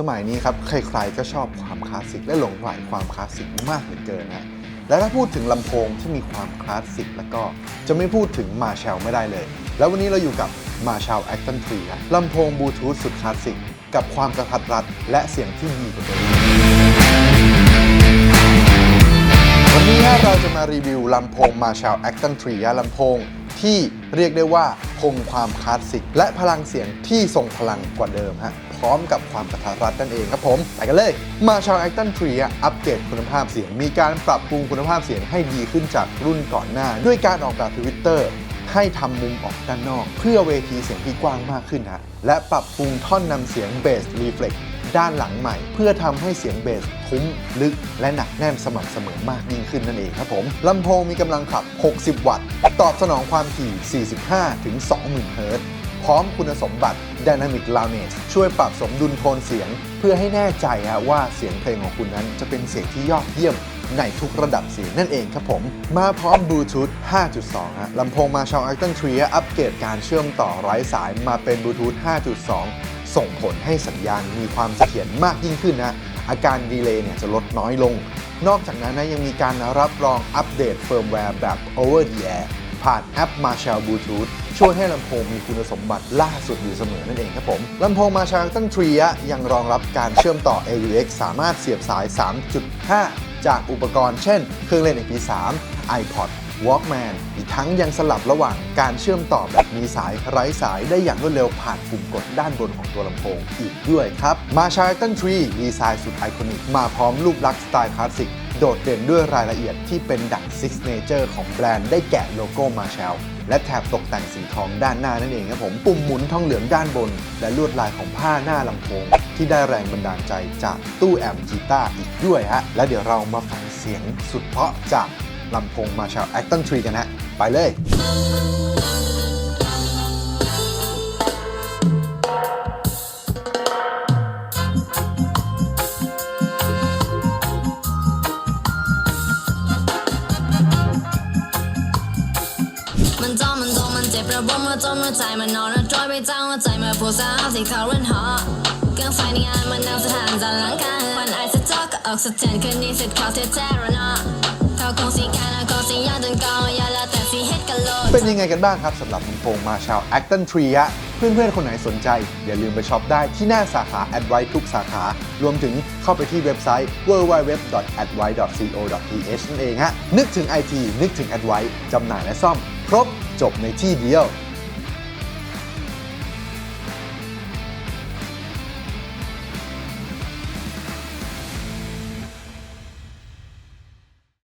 สมัยนี้ครับใครๆก็ชอบความคลาสสิกและหลงใหลความคลาสสิกมากเหลือเกินนะและถ้าพูดถึงลำโพงที่มีความคลาสสิกแล้วก็จะไม่พูดถึงมาแชลไม่ได้เลย แล้ววันนี้เราอยู่กับมาแชล Acton 3ครับลำโพงบลูทูธสุดคลาสสิกกับความกระทัดรัดและเสียงที่ดีกว่าเดิมวันนี้เราจะมารีวิวลำโพง Marshall Acton 3ลำโพงที่เรียกได้ว่าคงความคลาสสิกและพลังเสียงที่ทรงพลังกว่าเดิมฮะ พร้อมกับความกระทัดรัดนั่นเองครับผม ไปกันเลย Marshall Acton 3อะอัปเกรดคุณภาพเสียง มีการปรับปรุงคุณภาพเสียงให้ดีขึ้นจากรุ่นก่อนหน้า ด้วยการออกแบบทวิตเตอร์ให้ทำมุมออกด้านนอก เพื่อเวทีเสียงที่กว้างมากขึ้นฮะและปรับปรุงท่อนนำเสียงเบสรีเฟล็กด้านหลังใหม่ เพื่อทำให้เสียงเบสทุ้มลึก และหนักแน่นสม่ำเสมอมากยิ่งขึ้นนั่นเองครับผมลำโพงมีกำลังขับ 60 วัตต์ ตอบสนองความถี่ 45 ถึง 20,000 เฮิรตซ์ พร้อมคุณสมบัติ Dynamic Loudness ช่วยปรับสมดุลโทนเสียง เพื่อให้แน่ใจฮะว่าเสียงเพลงของคุณนั้นจะเป็นเสียงที่ยอดเยี่ยมในทุกระดับเสียงนั่นเองครับผม มาพร้อมบลูทูธ 5.2 ฮะลำโพงมาชาว Acton 3 อัปเกรดการเชื่อมต่อไร้สายมาเป็นบลูทูธ 5.2 ส่งผลให้สัญญาณมีความเสถียรมากยิ่งขึ้นนะ อาการดีเลย์เนี่ยจะลดน้อยลง นอกจากนั้นนะยังมีการรับรองอัปเดตเฟิร์มแวร์แบบ Over the Air ผ่านแอป Marshall Bluetooth ช่วยให้ลำโพงมีคุณสมบัติล่าสุดอยู่เสมอนั่นเองครับผมลำโพง Marshall ตั้งทรียังรองรับการเชื่อมต่อ AUX สามารถเสียบสาย 3.5 จากอุปกรณ์เช่น เครื่องเล่น MP3 iPod Walkman อีกทั้งยังสลับระหว่างการเชื่อมต่อแบบมีสายไร้สายได้อย่างรวดเร็วผ่านปุ่มกดด้านบนของตัวลำโพงอีกด้วยครับ มาชา r ตันทรีดีไซน์สุดไอคอนิกมาพร้อมรูปลักษณ์สไตล์คลาสสิก โดดเด่นด้วยรายละเอียดที่เป็นดั่งซิกเนเจอร์ของแบรนด์ได้แกะโลโก้มาแชลและแถบตกแต่งสีทองด้านหน้านั่นเองครับผม ปุ่มหมุนทองเหลืองด้านบน และลวดลายของผ้าหน้าลำโพง ที่ได้แรงบันดาลใจจากตู้แอมป์กีตาร์อีกด้วยฮะ และเดี๋ยวเรามาฟังเสียงสุดเพาะจากลำโพงมาชา r แอคตันทรีกันฮะ ไปเลย จ็บระบมมาจนหัวใจมันนอนระจอยไปจ้างหัวใจมาผู้สาวสีขาวรันหอเครื่องไฟในงานมันนำสถานจากหลังคาวันไอซ์จ็อกก็ออกสแตนคืนนี้เสร็จเข่าวเทเทรนะเขาคงสีการแล้วก็สียาจนกองยาละแต่สีเฮ็ดกันโลดเป็นยังไงกันบ้างครับสำหรับลำโพงมาชาว Acton 3อะเพื่อนๆ คนไหนสนใจ อย่าลืมไปช็อปได้ที่หน้าสาขา Advice ทุกสาขา รวมถึงเข้าไปที่เว็บไซต์ www.advice.co.th นั่นเองฮะ นึกถึง IT นึกถึง Advice จำหน่ายและซ่อม ครบจบในที่เดียว